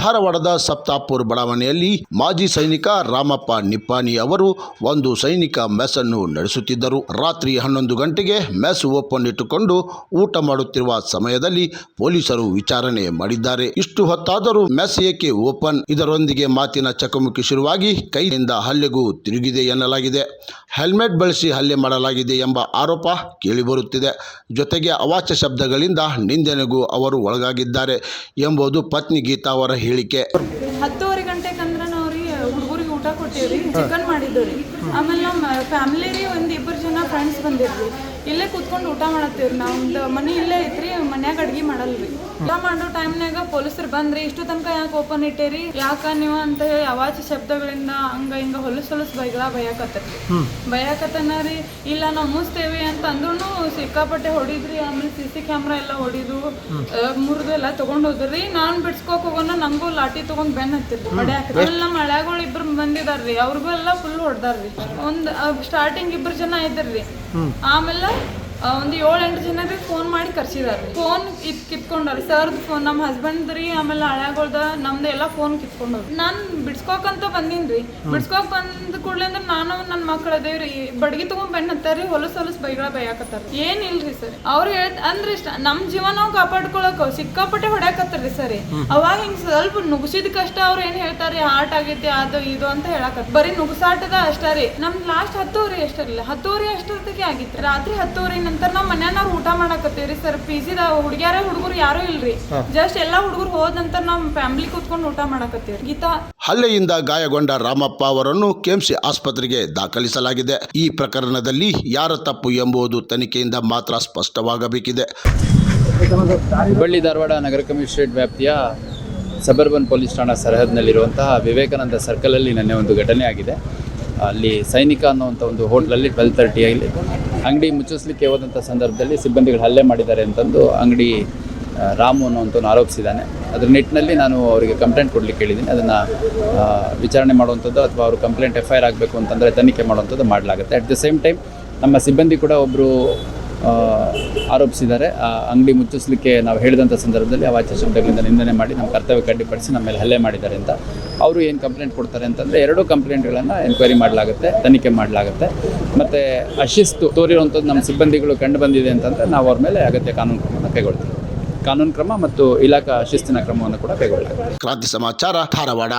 ಧಾರವಾಡದ ಸಪ್ತಾಪುರ್ ಬಡಾವಣೆಯಲ್ಲಿ ಮಾಜಿ ಸೈನಿಕ ರಾಮಪ್ಪ ನಿಪ್ಪಾನಿ ಅವರು ಒಂದು ಸೈನಿಕ ಮೆಸ್ ಅನ್ನು ನಡೆಸುತ್ತಿದ್ದರು. ರಾತ್ರಿ ಹನ್ನೊಂದು ಗಂಟೆಗೆ ಮೆಸ್ ಓಪನ್ ಇಟ್ಟುಕೊಂಡು ಊಟ ಮಾಡುತ್ತಿರುವ ಸಮಯದಲ್ಲಿ ಪೊಲೀಸರು ವಿಚಾರಣೆ ಮಾಡಿದ್ದಾರೆ. ಇಷ್ಟು ಹೊತ್ತಾದರೂ ಮೆಸ್ ಏಕೆ ಓಪನ್? ಇದರೊಂದಿಗೆ ಮಾತಿನ ಚಕಮಕಿ ಶುರುವಾಗಿ ಕೈಯಿಂದ ಹಲ್ಲೆಗೂ ತಿರುಗಿದೆ ಎನ್ನಲಾಗಿದೆ. ಹೆಲ್ಮೆಟ್ ಬಳಸಿ ಹಲ್ಲೆ ಮಾಡಲಾಗಿದೆ ಎಂಬ ಆರೋಪ ಕೇಳಿಬರುತ್ತಿದೆ. ಜೊತೆಗೆ ಅವಾಚ್ಯ ಶಬ್ದಗಳಿಂದ ನಿಂದನೆಗೂ ಅವರು ಒಳಗಾಗಿದ್ದಾರೆ ಎಂಬುದು ಪತ್ನಿ ಗೀತಾ ಅವರ ಹೇಳಿಕೆ. ಹತ್ತುವರೆ ಗಂಟೆ ಹುಡುಗರಿಗೆ ಊಟ ಕೊಟ್ಟಿವ್ರಿ ಚಿಕನ್ ಮಾಡಿದ್ದು ಆಮೇಲೆ ನಮ್ಮ ಫ್ಯಾಮಿಲಿ ಒಂದು ಇಬ್ಬರು ಜನ ಫ್ರೆಂಡ್ಸ್ ಬಂದಿರ್ರಿ ಇಲ್ಲೇ ಕೂತ್ಕೊಂಡು ಊಟ ಮಾಡತ್ತೀವ್ರಿ. ನಮ್ದು ಮನೆ ಇಲ್ಲೇ ಐತ್ರಿ ಮನ್ಯಾಗ ಅಡ್ಗೆ ಮಾಡಲ್ರಿ. ಊಟ ಮಾಡೋ ಟೈಮ್ನಾಗ ಪೊಲೀಸರು ಬಂದ್ರಿ ಇಷ್ಟು ತನಕ ಯಾಕೆ ಓಪನ್ ಇಟ್ಟೇರಿ? ಯಾಕ ನೀವು ಅಂತ ಹೇಳಿ ಅವಾಚ ಶಬ್ದಗಳಿಂದ ಹಂಗ ಹಿಂಗ ಹೊಲಸ್ ಹೊಲಸ್ ಬೈಗಳ ಬೈಯಾಕತ್ತರಿ. ರೀ ಇಲ್ಲ ನಾವು ಮುಸ್ತೇವಿ ಅಂತ ಅಂದ್ರೂ ಸಿಕ್ಕಾಪಟ್ಟೆ ಹೊಡಿದ್ರಿ ಆಮೇಲೆ ಸಿ ಸಿ ಕ್ಯಾಮ್ರಾ ಎಲ್ಲ ಹೊಡಿದು ಮುರಿದು ಎಲ್ಲ ತಗೊಂಡ್ ಹೋದ್ರಿ. ನಾನ್ ಬಿಡ್ಸ್ಕೋಕ್ ಹೋಗೋಣ ನಂಗೂ ಲಾಟಿ ತಗೊಂಡ್ ಬೆನ್ ಹತ್ತಿರ್ ಹೊಡ್ಯಾಕ ಆಮೇಲೆ ನಮ್ಮ ಹಳ್ಯಾಗಳು ಇಬ್ರು ಬಂದಿದಾರ್ರಿ. ಅವ್ರಿಗೂ ಎಲ್ಲ ಫುಲ್ ಹೊಡ್ದಾರ್ರಿ. ಒಂದ್ ಸ್ಟಾರ್ಟಿಂಗ್ ಇಬ್ರು ಜನ ಇದ್ರಿ ಆಮೇಲೆ ಆ, ಒಂದ್ ಏಳು ಎಂಟು ಜನಕ್ಕೆ ಫೋನ್ ಮಾಡಿ ಕರ್ಸಿದಾರೆ. ಫೋನ್ ಇದ್ ಕಿತ್ಕೊಂಡಾರ ಸರ್ದ್ ಫೋನ್ ನಮ್ಮ ಹಸ್ಬೆಂಡ್ ರೀ ಆಮೇಲೆ ಹಳ್ಯಾಗಳ್ದ ನಮ್ದು ಎಲ್ಲ ಫೋನ್ ಕಿತ್ಕೊಂಡವ್ರಿ. ನಾನ್ ಬಿಡ್ಸ್ಕೋಕಂತ ರೀ ಬಿಡ್ಸ್ಕೋಕ್ ಬಂದ ಕೂಡಲೇ ಅಂದ್ರೆ ನಾನು ನನ್ನ ಮಕ್ಳು ಅದೇವ್ರಿ ಬಡ್ಗಿ ತಗೊಂಡ್ ಬೆನ್ ಹತ್ತಾರಿ ಹೊಲಸ್ ಹೊಲಸ್ ಬೈಗಳ ಬೈಯಾಕತ್ತಾರ ಏನ್ ಇಲ್ರಿ ಸರ್. ಅವ್ರು ಹೇಳ್ ಅಂದ್ರೆ ಇಷ್ಟ ನಮ್ ಜೀವನ ನಾವು ಕಾಪಾಡ್ಕೊಳಕ್ ಸಿಕ್ಕಾಪಟ್ಟೆ ಹೊಡ್ಯಾಕತ್ತಾರ್ರಿ ಸರಿ. ಅವಾಗ ಹಿಂಗ್ ಸ್ವಲ್ಪ ನುಗ್ಸಿದ ಕಷ್ಟ ಅವ್ರು ಏನ್ ಹೇಳ್ತಾರಿ ಹಾರ್ಟ್ ಆಗೈತಿ ಅದು ಇದು ಅಂತ ಹೇಳಕತ್ತ ಬರೀ ನುಗ್ಸಾಟದ ಅಷ್ಟ ರೀ. ನಮ್ ಲಾಸ್ಟ್ ಹತ್ತುವರೆ ಅಷ್ಟರಿಲ್ಲ ಹತ್ತುವರೆ ಅಷ್ಟೊತ್ತಿಗೆ ಆಗಿತ್ತು ರಾತ್ರಿ ಹತ್ತುವರೆ ನಂತರ ನಮ್ಮ ಮನ್ಯಾನವ್ರು ಊಟ ಮಾಡಾಕತ್ತೀವ್ರಿ ಸರ್. ಪಿ ಜಿದ ಹುಡುಗ್ಯಾರ ಹುಡುಗರು ಯಾರು ಇಲ್ರಿ. ಜಸ್ಟ್ ಎಲ್ಲಾ ಹುಡುಗರು ಹೋದ ನಂತರ ನಮ್ಮ ಫ್ಯಾಮಿಲಿ ಕೂತ್ಕೊಂಡು ಊಟ ಮಾಡಾಕತ್ತೀವ್ರಿ. ಗೀತಾ. ಹಲ್ಲೆಯಿಂದ ಗಾಯಗೊಂಡ ರಾಮಪ್ಪ ಅವರನ್ನು ಕೆಎಂಸಿ ಆಸ್ಪತ್ರೆಗೆ ದಾಖಲಿಸಲಾಗಿದೆ. ಈ ಪ್ರಕರಣದಲ್ಲಿ ಯಾರ ತಪ್ಪು ಎಂಬುದು ತನಿಖೆಯಿಂದ ಮಾತ್ರ ಸ್ಪಷ್ಟವಾಗಬೇಕಿದೆ. ಹುಬ್ಬಳ್ಳಿ ಧಾರವಾಡ ನಗರ ಕಮಿಷನರೇಟ್ ವ್ಯಾಪ್ತಿಯ ಸಬರ್ಬನ್ ಪೊಲೀಸ್ ಠಾಣಾ ಸರಹದ್ನಲ್ಲಿರುವಂತಹ ವಿವೇಕಾನಂದ ಸರ್ಕಲಲ್ಲಿ ನಿನ್ನೆ ಒಂದು ಘಟನೆ ಆಗಿದೆ. ಅಲ್ಲಿ ಸೈನಿಕ ಅನ್ನುವಂಥ ಒಂದು ಹೋಟ್ಲಲ್ಲಿ ಟ್ವೆಲ್ ತರ್ಟಿಯಲ್ಲಿ ಅಂಗಡಿ ಮುಚ್ಚಿಸ್ಲಿಕ್ಕೆ ಹೋದಂಥ ಸಂದರ್ಭದಲ್ಲಿ ಸಿಬ್ಬಂದಿಗಳು ಹಲ್ಲೆ ಮಾಡಿದ್ದಾರೆ ಅಂತಂದು ಅಂಗಡಿ ರಾಮು ಅನ್ನುವಂಥವ್ನು ಆರೋಪಿಸಿದ್ದಾನೆ. ಅದ್ರ ನಿಟ್ಟಿನಲ್ಲಿ ನಾನು ಅವರಿಗೆ ಕಂಪ್ಲೇಂಟ್ ಕೊಡ್ಲಿಕ್ಕೆ ಹೇಳಿದ್ದೀನಿ. ಅದನ್ನು ವಿಚಾರಣೆ ಮಾಡುವಂಥದ್ದು ಅಥವಾ ಅವರು ಕಂಪ್ಲೇಂಟ್ ಎಫ್ ಐ ಆರ್ ಆಗಬೇಕು ಅಂತಂದರೆ ತನಿಖೆ ಮಾಡುವಂಥದ್ದು ಮಾಡಲಾಗುತ್ತೆ. ಅಟ್ ದ ಸೇಮ್ ಟೈಮ್ ನಮ್ಮ ಸಿಬ್ಬಂದಿ ಕೂಡ ಒಬ್ಬರು ಆರೋಪಿಸಿದ್ದಾರೆ. ಆ, ಅಂಗಡಿ ಮುಚ್ಚಿಸಲಿಕ್ಕೆ ನಾವು ಹೇಳಿದಂಥ ಸಂದರ್ಭದಲ್ಲಿ ಅವಾಚ್ಯ ಶಬ್ದಗಳಿಂದ ನಿಂದನೆ ಮಾಡಿ ನಮ್ಮ ಕರ್ತವ್ಯ ಕಡ್ಡಿಪಡಿಸಿ ನಮ್ಮ ಮೇಲೆ ಹಲ್ಲೆ ಮಾಡಿದ್ದಾರೆ ಅಂತ. ಅವರು ಏನು ಕಂಪ್ಲೇಂಟ್ ಕೊಡ್ತಾರೆ ಅಂತಂದರೆ ಎರಡೂ ಕಂಪ್ಲೇಂಟ್ಗಳನ್ನು ಎನ್ಕ್ವೈರಿ ಮಾಡಲಾಗುತ್ತೆ, ತನಿಖೆ ಮಾಡಲಾಗುತ್ತೆ. ಮತ್ತು ಅಶಿಸ್ತು ತೋರಿರುವಂಥದ್ದು ನಮ್ಮ ಸಿಬ್ಬಂದಿಗಳು ಕಂಡು ಬಂದಿದೆ ಅಂತಂದರೆ ನಾವು ಅವ್ರ ಮೇಲೆ ಅಗತ್ಯ ಕಾನೂನು ಕ್ರಮವನ್ನು ಕೈಗೊಳ್ತೀವಿ. ಕಾನೂನು ಕ್ರಮ ಮತ್ತು ಇಲಾಖಾ ಶಿಸ್ತಿನ ಕ್ರಮವನ್ನು ಕೂಡ ಕೈಗೊಳ್ಳಲಾಗುತ್ತೆ. ಕ್ರಾಂತಿ ಸಮಾಚಾರ ಧಾರವಾಡ.